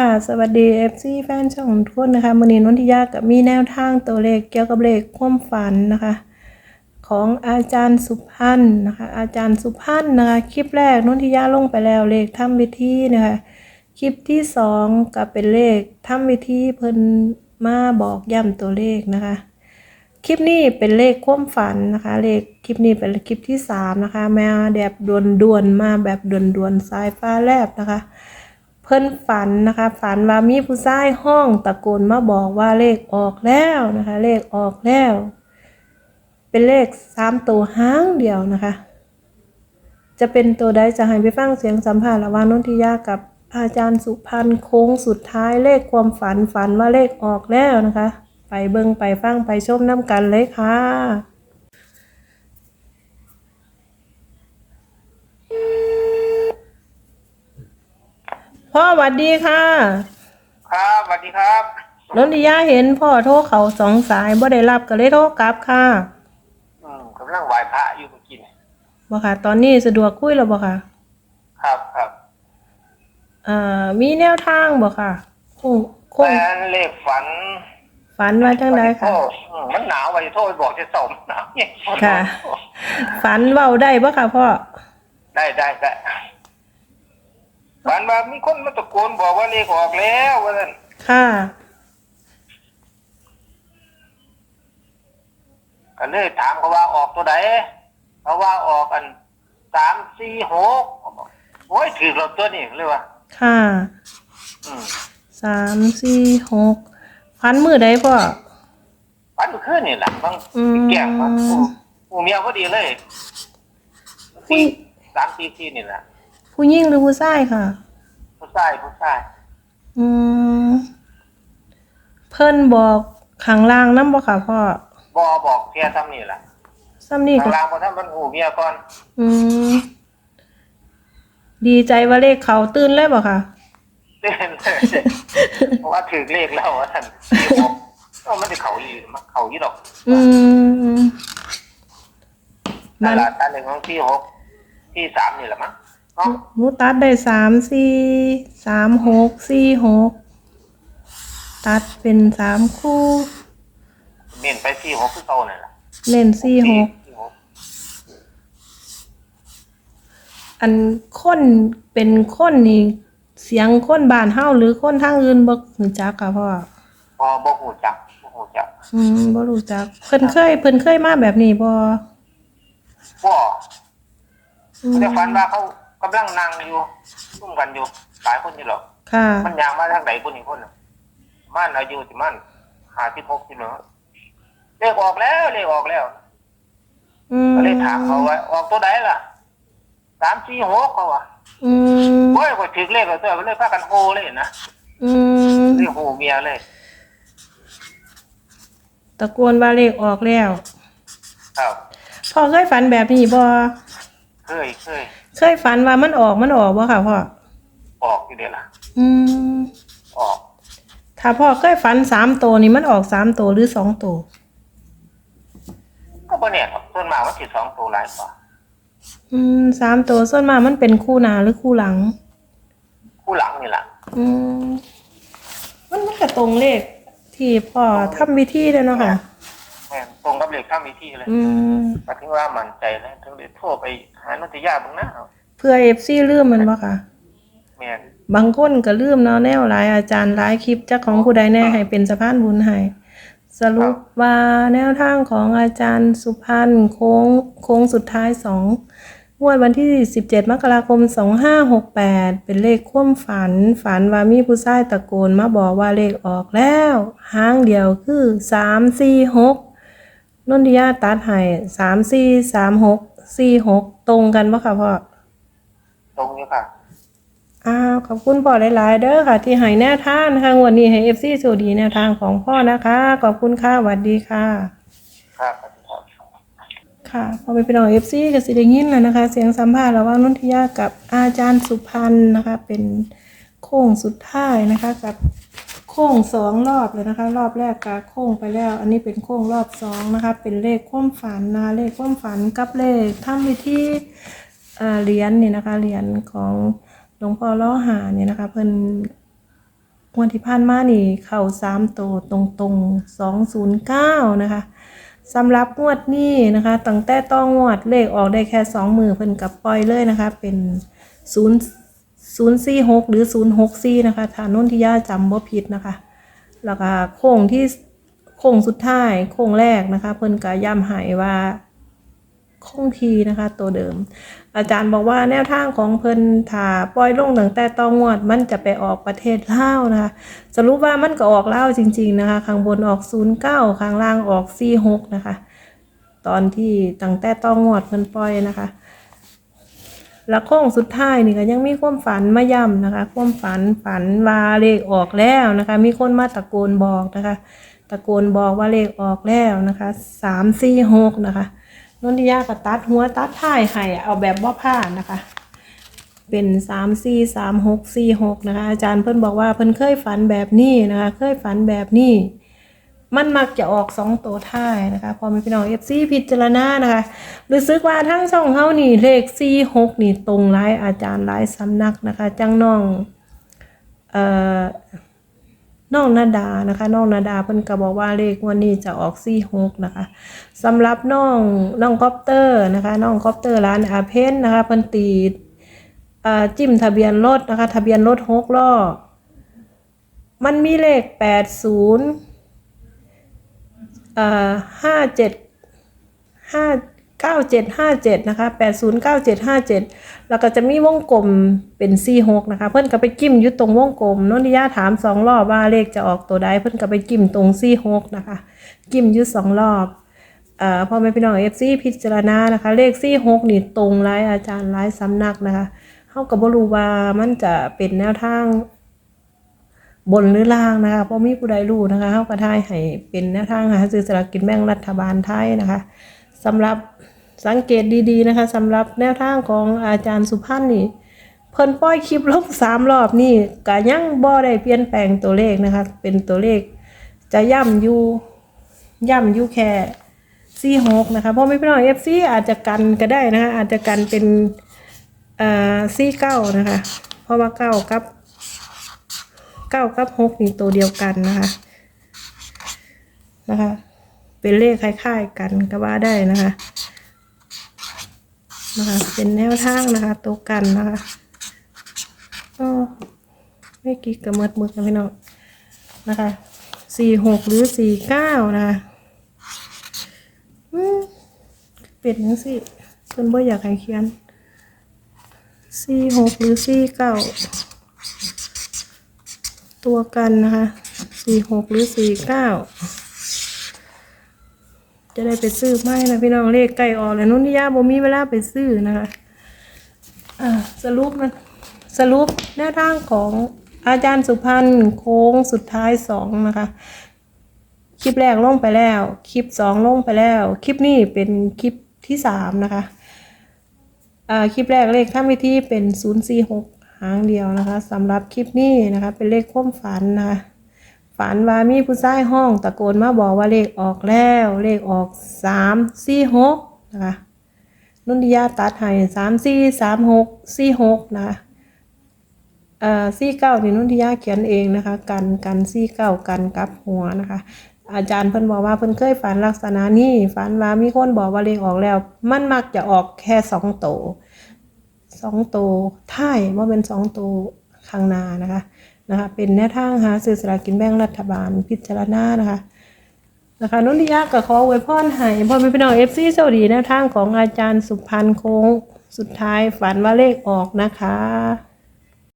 ค่ะ สวัสดี FC แฟนช่องทุกคนนะคะมือนี้นนทิยากับมีแนวทางตัวเลขเกี่ยวกับเลขความฝันนะคะ ของอาจารย์สุพันธ์นะคะ อาจารย์สุพันธ์นะคะ คลิปแรกนนทิยาลงไปแล้วเลขทำวิธีนะคะ คลิปที่สองก็เป็นเลขทำวิธีเพิ่นมาบอกย้ำตัวเลขนะคะ คลิปนี้เป็นเลขความฝันนะคะ เลขคลิปนี้เป็นคลิปที่สามนะคะ แมาแบบด่วนๆมาแบบด่วนๆสายฟ้าแลบนะคะ เพิ่นฝันนะคะ ฝันว่ามีผู้ชายห้องตะโกนมาบอกว่าเลขออกแล้วนะคะ เลขออกแล้ว เป็นเลขสามตัวห้างเดียวนะคะ จะเป็นตัวใดจะให้ไปฟังเสียงสัมภาษณ์ระหว่างนนทิยากับอาจารย์สุพันธ์โค้งสุดท้ายเลขความฝันฝันว่าเลขออกแล้วนะคะ ไปเบิ่งไปฟังไปชมน้ำกันเลยค่ะ พ่อหวัดดีค่ะ ครับสวัสดีครับนนทิยาเห็นพ่อโทรเขาสองสายบ่ได้รับก็เลยโทรกลับค่ะอืมกำลังไหว้พระอยู่เมื่อกี้นี่บ่ค่ะ ตอนนี้สะดวกคุยแล้วบ่ค่ะครับครับอ่ามีแนวทางบ่ค่ะคงคงแฟนเลขฝันฝันว่าจังไดค่ะ โอ้อืมมันหนาวไปโทษบอกจะสมหนาวเนี่ยค่ะ ฝันเว้าได้บ่ค่ะพ่อได้ได้ได้ ฝันว่ามีคนมาตะโกนบอกว่าเลขออกแล้วว่านั่นค่ะ ก็เลยถามเขาว่าออกตัวไหนเขาว่าออกกันสามสี่หกโอ้ยถือเราตัวนี้เลยว่าค่ะอืมสามสี่หกฝันมือใดพ่อฝันเมื่อคืนนี่แหละบางอืม แก่งบางผู้ผู้เมียพอดีเลยปีสามปีที่นี่แหละ ผู้หญิงหรือผู้ชายค่ะ ผู้ชายผู้ชายอืมเพิ่นบอกข้างล่างนำบ่ค่ะพ่อบอบอกแค่ทำนี่แหละซ้ำนี่ข้าก็งล่างพอท่านมันหูเมียก่อน อืมดีใจว่าเลขเขาตื่นเลยบ่ค่ะเต้นเลยเพราะว่าถือเลขแล้วว่าท่านก็มันจะเขาอีมันเขาอีดอก อืมนั่มันนแหละตาหนึ่งของที่หกที่สามนี่แหละมั้งเนาะ หนูตัดได้สามสี่สามหกสี่หกตัดเป็นสามคู่ เน้นไปที่หกคือโตนั่นแหละเล่นสี่หกที่หกอันคนเป็นคนนี่เสียงคนบ้านเฮาหรือคนทางอื่นบ่รู้จักค่ะพ่อพอบ่หูจักบ่หูจักอืมบ่รู้จักเพิ่นเคยเพิ่นเคยมาแบบนี้บ่พ่ออืม จะฝันว่าเขา กำลังนั่งอยู่ซุ่มกันอยู่หลายคนอยู่หรอก ค่ะมันยางมาทางไหนคนอีกคนน่ะมันอายุสิมันหาที่หกสิบเนาะเลขออกแล้วเลขออกแล้ว อืมก็เลยถามเขาว่าออกตัวไหนล่ะสามสี่หกเขาว่าอืมโอ้ยก็ถึงเลขแล้วตัวก็เลยพากันโฮเลยนะอืมเรียกโฮเมียเลยตะโกนว่าเลขออกแล้วครับพ่อเคยฝันแบบนี้บ่เคยเคย เคยฝันว่ามันออกมันออกบ่ค่ะพ่อ ออกอยู่เดียวล่ะ อืม ออกถ้าพ่อเคยฝันสามตัวนี่มันออกสามตัวหรือสองตัวก็บ่เนี่ยครับส่วนมากมันสิสองตัวหลายกว่าอืมสามตัวส่วนมากมันเป็นคู่หน้าหรือคู่หลัง คู่หลังนี่ล่ะ อืมมันมันก็ตรงเลขที่พ่อทำวิธีเลยเนาะค่ะแม่นตรงกับเลขข้ามวิธีเลยอืมมาถึงว่ามั่นใจแล้วถึงได้โทรไปหานุติยาเบ้างนะเอาเพื่อเอฟซีลืมมันบ่ค่ะ แม่นบางคนก็ลืมเนาะแนวหลายอาจารย์หลายคลิปจากของผู้ใดแน่ให้เป็นสะพานบุญให้สรุปว่าแนวทางของอาจารย์สุพันธ์โค้งโค้งสุดท้ายสองงวดวันที่ 17 มกราคม 2568 เป็นเลขคว่ำฝัน ฝันว่ามีผู้ชายตะโกนมาบอกว่าเลขออกแล้ว ห้างเดียวคือ 346 นนทิยาตัดให้3436 46ตรงกันปะคะพ่อตรงนี้ค่ะ อ้าวขอบคุณพ่อหลาย ๆ เด้อค่ะ ที่ให้แนวทางนะคะงวันนี้ให้เอฟซีสวัสดีแนวทางของพ่อนะคะ ขอบคุณค่ะสวัสดีค่ะ ครับครับค่ะพอไปเป็นของเอฟซีก็สิได้ยินแล้วนะคะ เสียงสัมภาษณ์ระหว่างนนทิยากับอาจารย์สุพันธ์นะคะ เป็นโค้งสุดท้ายนะคะกับ โค้งสองรอบเลยนะคะ รอบแรกก็โค้งไปแล้ว อันนี้เป็นโค้งรอบสองนะคะ เป็นเลขความฝันนะเลขความฝันกับเลขทำวิธีเอ่เหรียญนี่นะคะเหรียญของหลวงพ่อล้อหาเนี่ยนะคะ เพิ่นงวดที่ผ่านมานี่เข้าสามตัวตรงตรงสองศูนย์เก้านะคะสำหรับงวดนี้นะคะตั้งแต่ต้องงวดเลขออกได้แค่สองมือเพิ่นกับปล่อยเลยนะคะ เป็นศูนย์ ศูนย์สี่หกหรือศูนย์หกซีนะคะถ้านุ่นที่ย่าจำบ่ผิดนะคะ แล้วก็โค้งที่โค้งสุดท้ายโค้งแรกนะคะ เพิ่นก็ย้ำให้ว่าคงทีนะคะ ตัวเดิม อาจารย์บอกว่าแนวทางของเพิ่นถาปล่อยลงตั้งแต่ต้องวด มันจะไปออกประเทศลาวนะคะสรุปว่ามันก็ออกลาวจริง ๆ นะคะข้างบนออก 09ข้างล่างออก46นะคะ ตอนที่ตั้งแต่ต้องวดเพิ่นปล่อยนะคะ แล้วโค้งสุดท้ายนี่ก็ยังมีความฝันมาย่ำนะคะ ความฝันฝันว่าเลขออกแล้วนะคะ มีคนมาตะโกนบอกนะคะ ตะโกนบอกว่าเลขออกแล้วนะคะสามสี่หกนะคะนนทิยาก็ตัดหัวตัดท้ายให้เอาแบบว่าผ่านนะคะ เป็นสามสี่สามหกสี่หกนะคะ อาจารย์เพิ่นบอกว่าเพิ่นเคยฝันแบบนี้นะคะ เคยฝันแบบนี้ มันมักจะออกสองตัวท้ายนะคะพอมีพี่น้องเอฟซีพิจารณานะคะรู้สึกว่าทั้งช่องเฮานี่เลขสี่หกนี่ตรงหลายอาจารย์หลายสำนักนะคะ จังน้องเอ่อน้องนาดานะคะน้องนาดาเพิ่นก็บอกว่าเลขวันนี้จะออกสี่หกนะคะสำหรับน้องน้องคอปเตอร์นะคะน้องคอปเตอร์ร้านอาเพนนะคะเพิ่นตีเอ่อจิ้มทะเบียนรถนะคะ ทะเบียนรถหกล้อมันมีเลขแปดศูนย์ ห้าเจ็ดห้าเก้าเจ็ดห้าเจ็ดนะคะแปดศูนย์เก้าเจ็ดห้าเจ็ดแล้วก็จะมีวงกลมเป็นสี่หกนะคะ เพื่อนก็ไปจิ้มยู่ตรงวงกลมโนนทิยาถามสองรอบว่าเลขจะออกตัวใดเพื่อนก็ไปจิ้มตรงสี่หกนะคะจิ้มยู่สองรอบเอ่อพอไม่พี่น้องเอฟซีพิจารณานะคะ เลขสี่หกนี่ตรงหลายอาจารย์หลายสำนักนะคะเขาก็บ่รู้ว่ามันจะเป็นแนวทาง บนหรือล่างนะคะเพราะมีผู้ใดรู้นะคะเขาก็ทายให้เป็นแนวทางหาซื้อสลากกินแบ่งรัฐบาลไทยนะคะสำหรับสังเกตดีๆนะคะสำหรับแนวทางของอาจารย์สุพันธ์นี่เพิ่นปล่อยคลิปลบสามรอบนี่ก็ยังบ่ได้เปลี่ยนแปลงตัวเลขนะคะ เป็นตัวเลข จะย่ำอยู่ย่ำอยู่แค่สี่หกนะคะเพราะไม่เป็นไรเอฟซีอาจจะกันก็ได้นะคะอาจจะกันเป็นเอ่อสี่เก้านะคะ เพราะว่าเก้ากับ เก้ากับหกนี่ตัวเดียวกันนะคะ นะคะ เป็นเลขคล้ายๆกันก็ว่าได้นะคะ นะคะ เป็นแนวทางนะคะ ตัวกันนะคะก็ไม่กี่กระเมิดมือกันพี่น้องนะคะสี่หกหรือสี่เก้านะคะอืมเป็นจังสิเพิ่นบ่อยากให้เขียนสี่หกหรือสี่เก้า ตัวกันนะคะสี่หกหรือสี่เก้าจะได้ไปซื้อไม่นะพี่น้องเลขใกล้ออกแล้วนุ่นที่ยาบ่มีเวลาไปซื้อนะคะอ่าสรุปนะสรุปแนวทางของอาจารย์สุพันธ์โค้งสุดท้ายสองนะคะ คลิปแรกลงไปแล้ว คลิปสองลงไปแล้ว คลิปนี้เป็นคลิปที่สามนะคะอ่าคลิปแรกเลขข้ามวิธีเป็น046หางเดียวนะคะสำหรับคลิปนี้นะคะ เป็นเลขความฝันนะคะฝันว่ามีผู้ชายห้องตะโกนมาบอกว่าเลขออกแล้ว เลขออก3 4 6นะคะนุ่นทิยาตัดให้3 4 3 6 4 6นะคะเอ่อ4 9นี่นุ่นทิยาเขียนเองนะคะ กันกัน4 9กันกับหัวนะคะ อาจารย์เพิ่นบอกว่าเพิ่นเคยฝันลักษณะนี้ฝันว่ามีคนบอกว่าเลขออกแล้ว มันมักจะออกแค่สองโตว สองโตวท้ายว่าเป็นสองโตวข้างหน้านะคะนะคะเป็นแนวทางหาซื้อสลากกินแบ่งรัฐบาลพิจารณานะคะนะคะนุนิยาก็ขออวยพรให้พ่อพี่น้องเอฟซีสวัสดีแนวทางของอาจารย์สุพันธ์โค้งสุดท้ายฝันว่าเลขออกนะคะ